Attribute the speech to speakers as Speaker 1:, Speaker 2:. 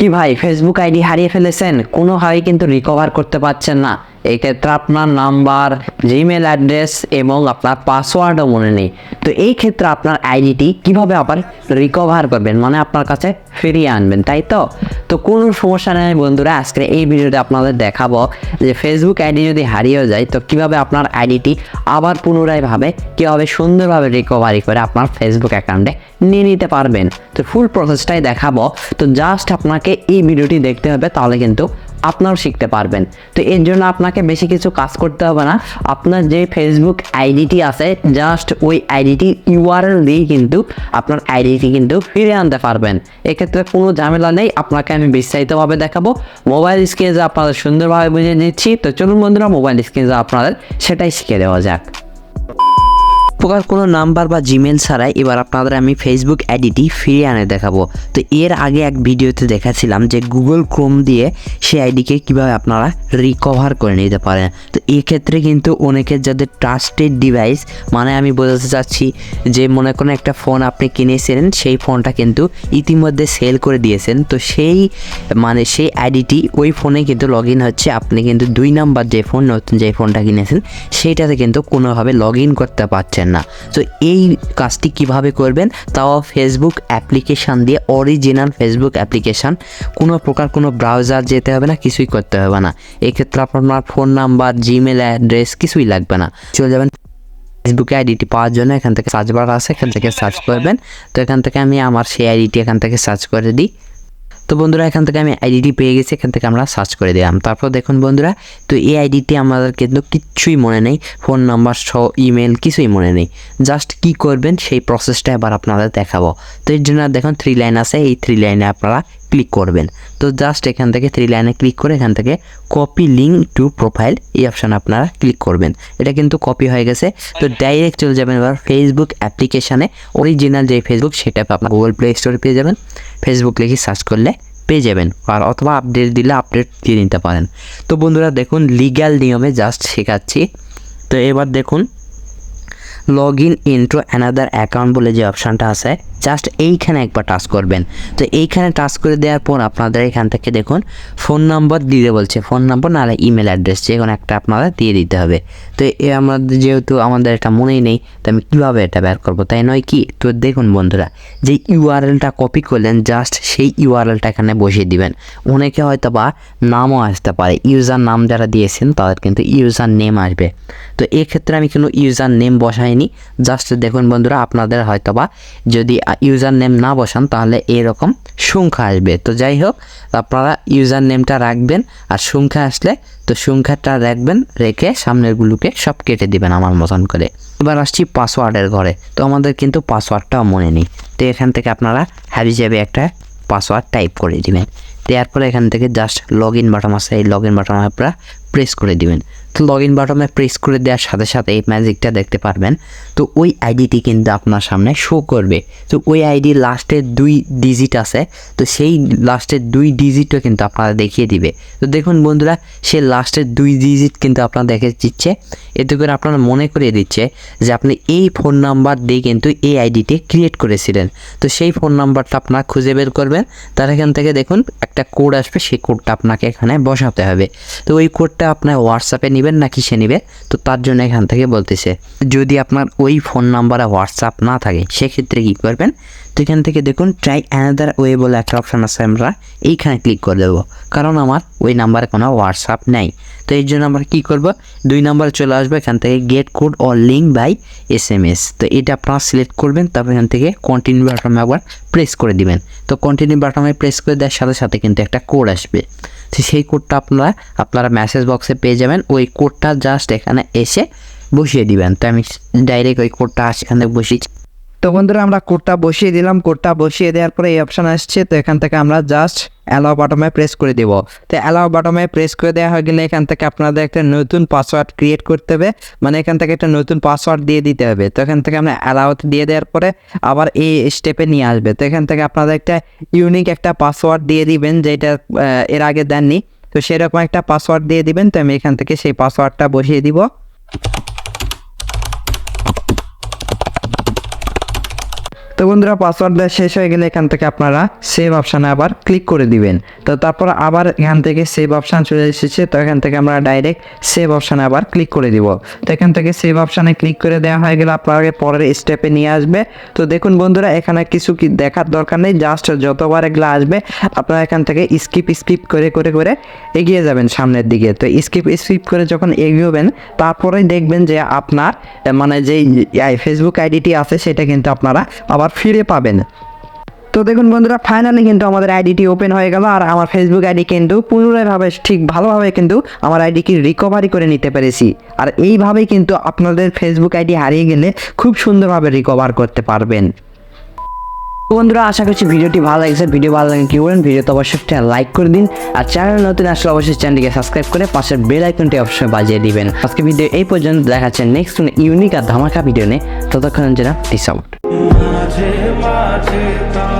Speaker 1: কি ভাই Facebook ID হারিয়ে ফেলেছেন? কোনোভাবেই কিন্তু রিকভার করতে পারছেন না। এই ক্ষেত্রে আপনার নাম্বার জিমেল অ্যাড্রেস এবং আপনার পাসওয়ার্ডও মনে নেই। তো এই ক্ষেত্রে আপনার আইডিটি কীভাবে আবার রিকভার করবেন? মানে আপনার কাছে ফিরিয়ে আনবেন, তাই তো? তো কোনো সমস্যা নেই বন্ধুরা আজকে এই ভিডিওতে আপনাদের দেখাবো যে ফেসবুক আইডি যদি হারিয়েও যায়, তো কীভাবে আপনার আইডিটি আবার পুনরায়ভাবে কীভাবে সুন্দরভাবে রিকভারি করে আপনার ফেসবুক অ্যাকাউন্টে নিয়ে নিতে পারবেন। তো ফুল প্রসেসটাই দেখাবো। তো জাস্ট আপনাকে এই ভিডিওটি দেখতে হবে, তাহলে কিন্তু আপনারাও শিখতে পারবেন। তো এর জন্য আপনাকে বেশি কিছু কাজ করতে হবে না। আপনার যে ফেসবুক আইডিটি আছে জাস্ট ওই আইডিটি ইউআরএল দিয়েই কিন্তু আপনার আইডিটি কিন্তু ফিরে আনতে পারবেন। এক্ষেত্রে কোনো ঝামেলা নেই, আপনাকে আমি বিস্তারিতভাবে দেখাবো। মোবাইল স্ক্রিনে আপনাদের সুন্দরভাবে বুঝিয়ে দিচ্ছি। তো চলুন বন্ধুরা মোবাইল স্ক্রিনে আপনাদের সেটাই শিখে দেওয়া যাক। প্রকার কোনো নাম্বার বা জিমেল ছাড়াই এবার আপনাদের আমি ফেসবুক আইডিটি ফিরিয়ে আনে দেখাবো। তো এর আগে এক ভিডিওতে দেখাছিলাম যে গুগল ক্রোম দিয়ে সেই আইডিকে কীভাবে আপনারা রিকভার করে নিতে পারেন। তো এক্ষেত্রে কিন্তু অনেকের যাদের ট্রাস্টেড ডিভাইস মানে আমি বোঝাতে চাচ্ছি যে মনে করেন একটা ফোন আপনি কিনেছিলেন, সেই ফোনটা কিন্তু ইতিমধ্যে সেল করে দিয়েছেন। তো সেই মানে সেই আইডিটি, ওই ফোনে কিন্তু লগ ইন হচ্ছে। আপনি কিন্তু দুই নাম্বার যে ফোন নতুন যে ফোনটা কিনেছেন, সেইটাতে কিন্তু কোনোভাবে লগ ইন করতে পারছেন না। তো এই কাজটি কীভাবে করবেন? তাও ফেসবুক অ্যাপ্লিকেশান দিয়ে অরিজিনাল ফেসবুক অ্যাপ্লিকেশান কোনো প্রকার কোনো ব্রাউজার যেতে হবে না, কিছুই করতে হবে না। এক্ষেত্রে আপনার ফোন নাম্বার জিমেল অ্যাড্রেস কিছুই লাগবে না। চলে যাবেন ফেসবুকে আইডিটি পাওয়ার জন্য, এখান থেকে সার্চ বার আছে, এখান থেকে সার্চ করবেন। তো এখান থেকে আমি আমার সেই আইডিটি এখান থেকে সার্চ করে দিই। তো বন্ধুরা, এখান থেকে আমি আইডিটি পেয়ে গেছি, এখান থেকে আমরা সার্চ করে দিলাম। তারপর দেখুন বন্ধুরা, তো এই আইডিটি আমাদের কিন্তু কিচ্ছুই মনে নেই ফোন নাম্বার সহ ইমেল কিছুই মনে নেই। জাস্ট কি করবেন, সেই প্রসেসটা এবার আপনাদের দেখাবো। তো এর জন্য দেখুন থ্রি লাইন আছে, এই থ্রি লাইনে আপনারা ক্লিক করবেন। তো জাস্ট এখান থেকে থ্রি লাইনে ক্লিক করে এখান থেকে কপি লিঙ্ক টু প্রোফাইল এই অপশান আপনারা ক্লিক করবেন। এটা কিন্তু কপি হয়ে গেছে। তো ডাইরেক্ট চলে যাবেন এবার ফেসবুক অ্যাপ্লিকেশানে অরিজিনাল যে ফেসবুক সেটা আপনার গুগল প্লে স্টোরে পেয়ে যাবেন। ফেসবুক লিখে সার্চ করলে পেয়ে যাবেন। আর অথবা আপডেট দিলে আপডেট দিয়ে নিতে পারেন। তো বন্ধুরা দেখুন লিগ্যাল নিয়মে জাস্ট শেখাচ্ছি। তো এবার দেখুন log in into another account বলে যে অপশানটা আছে। জাস্ট এইখানে একবার টাচ করবেন। তো এইখানে টাচ করে দেওয়ার পর আপনাদের এখান থেকে দেখুন, ফোন নাম্বার দিতে বলছে। ফোন নাম্বার নাহলে ইমেল অ্যাড্রেস যে কোনো একটা আপনারা দিয়ে দিতে হবে। তো এ আমাদের যেহেতু আমাদের এটা মনেই নেই, তো আমি কীভাবে এটা বের করব? তাই নয় কি? তো দেখুন বন্ধুরা, যে ইউআরএলটা কপি করলেন, জাস্ট সেই ইউআরএলটা এখানে বসিয়ে দিবেন। অনেকে হয়তো বা নামও আসতে পারে। ইউজার নাম যারা দিয়েছেন, তাদের কিন্তু ইউজার নেম আসবে। তো এক্ষেত্রে আমি কোনো ইউজার নেম বসাইনি। জাস্ট দেখুন বন্ধুরা, আপনাদের হয়তো বা যদি ইউজার নেম না বসান, তাহলে এরকম সংখ্যা আসবে। তো যাই হোক, আপনারা ইউজার নেমটা রাখবেন আর সংখ্যা আসলে, তো সংখ্যাটা রাখবেন, রেখে সামনেরগুলোকে সব কেটে দিবেন আমার মতন করে। এবার আসছি পাসওয়ার্ডের ঘরে। তো আমাদের কিন্তু পাসওয়ার্ডটাও মনে নেই। তো এখান থেকে আপনারা হ্যাবি যাবে একটা পাসওয়ার্ড টাইপ করে দিবেন। দেওয়ার পরে এখান থেকে জাস্ট লগ ইন বাটন আছে। এই লগ ইন বাটন আপনারা প্রেস করে দিবেন। তো লগ ইন বাটনে প্রেস করে দেওয়ার সাথে সাথে এই ম্যাজিকটা দেখতে পারবেন। তো ওই আইডিটি কিন্তু আপনার সামনে শো করবে। তো ওই আইডির লাস্টের দুই ডিজিট আছে। তো সেই লাস্টের দুই ডিজিটও কিন্তু আপনারা দেখিয়ে দিবে। তো দেখুন বন্ধুরা, সে লাস্টের দুই ডিজিট কিন্তু আপনার দেখে দিচ্ছে। এতে করে আপনারা মনে করিয়ে দিচ্ছে যে আপনি এই ফোন নাম্বার দিয়ে কিন্তু এই আইডিটি ক্রিয়েট করেছিলেন। তো সেই ফোন নাম্বারটা আপনারা খুঁজে বের করবেন। তার এখান থেকে দেখুন একটা কোড আসবে। সেই কোডটা আপনাকে এখানে বসাতে হবে। তো ওই কোডটা আপনার হোয়াটসঅ্যাপে নেবেন না কিসে নেবে? তো তার জন্য এখান থেকে বলতেছে, যদি আপনার ওই ফোন নাম্বারে হোয়াটসঅ্যাপ না থাকে, সেক্ষেত্রে কী করবেন? তো এখান থেকে দেখুন ট্রাই অ্যানাদার ওয়ে বলে একটা অপশান আছে আমরা, এইখানে ক্লিক করে দেবো। কারণ আমার ওই নাম্বারে কোনো হোয়াটসঅ্যাপ নেই। তো এই জন্য আমরা কী করব? দুই নাম্বারে চলে আসবে, এখান থেকে get code or link by S M S তো এটা আপনারা সিলেক্ট করবেন, তারপর এখান থেকে কন্টিনিউ বাটনে একবার প্রেস করে দিবেন। তো কন্টিনিউ বাটনে প্রেস করে দেওয়ার সাথে সাথে কিন্তু একটা কোড আসবে। তো সেই কোডটা আপনারা আপনারা মেসেজ বক্সে পেয়ে যাবেন। ওই কোডটা জাস্ট এখানে এসে বসিয়ে দিবেন। তো আমি ডাইরেক্ট ওই কোডটা এখানে বসিয়ে
Speaker 2: তো বন্ধুরা, আমরা কোডটা বসিয়ে দিলাম। কোডটা বসিয়ে দেওয়ার পরে এই অপশন আসছে। তো এখান থেকে আমরা জাস্ট অ্যালাও বাটমে প্রেস করে দেব। তো অ্যালাও বাটমে প্রেস করে দেওয়া হয়ে গেলে এখান থেকে আপনাদের একটা নতুন পাসওয়ার্ড ক্রিয়েট করতে হবে। মানে এখান থেকে একটা নতুন পাসওয়ার্ড দিয়ে দিতে হবে। তো এখান থেকে আমরা অ্যালাউতে দিয়ে দেওয়ার পরে আবার এই স্টেপে নিয়ে আসবে। তো এখান থেকে আপনাদের একটা ইউনিক একটা পাসওয়ার্ড দিয়ে দিবেন, যেটা এর আগে দেননি। তো সেরকম একটা পাসওয়ার্ড দিয়ে দিবেন। তো আমি এখান থেকে সেই পাসওয়ার্ডটা বসিয়ে দিব। তো বন্ধুরা পাসওয়ার্ড দেওয়া শেষ হয়ে গেলে এখান থেকে আপনারা সেভ অপশানে আবার ক্লিক করে দিবেন। তো তারপর আবার এখান থেকে সেভ অপশান চলে এসেছে, তো এখান থেকে আমরা ডাইরেক্ট সেভ অপশানে আবার ক্লিক করে দিব। তো এখান থেকে সেভ অপশানে ক্লিক করে দেওয়া হয়ে গেলে আপনাকে পরের স্টেপে নিয়ে আসবে। তো দেখুন বন্ধুরা, এখানে কিছু কি দেখার দরকার নেই জাস্ট যতবার এগুলো আসবে, আপনারা এখান থেকে স্কিপ স্কিপ করে করে করে এগিয়ে যাবেন সামনের দিকে। তো স্কিপ স্কিপ করে যখন এগিয়েবেন তারপরেই দেখবেন যে আপনার মানে যেই ফেসবুক আইডিটি আছে, সেটা কিন্তু আপনারা আবার ফিরে পাবেন। তো দেখুন বন্ধুরা ফাইনালি কিন্তু আমাদের আইডিটি ওপেন হয়ে গেল আর আমার ফেসবুক আইডি কিন্তু পুনরায়ভাবে ঠিক ভালোভাবে কিন্তু আমার আইডিকে রিকভারি করে নিতে পেরেছি। আর এইভাবেই কিন্তু আপনাদের ফেসবুক আইডি হারিয়ে গেলে খুব সুন্দরভাবে রিকভার করতে পারবেন।
Speaker 1: বন্ধুরা, আশা করছি ভিডিওটি ভালো লাগছে। ভিডিও ভালো লাগে কি বলেন, ভিডিওতে অবশ্যই লাইক করে দিন। আর চ্যানেল নতুন আসলে অবশ্যই চ্যানেলটিকে সাবস্ক্রাইব করে পাশের বেল আইকনটি অবশ্যই বাজিয়ে দিবেন। আজকে ভিডিও এই পর্যন্ত দেখাচ্ছে নেক্সট ইউনিক আর ধামাকা ভিডিও নিয়ে। ততক্ষণ যেন পিস আউট
Speaker 3: মাঝে মাঝে তা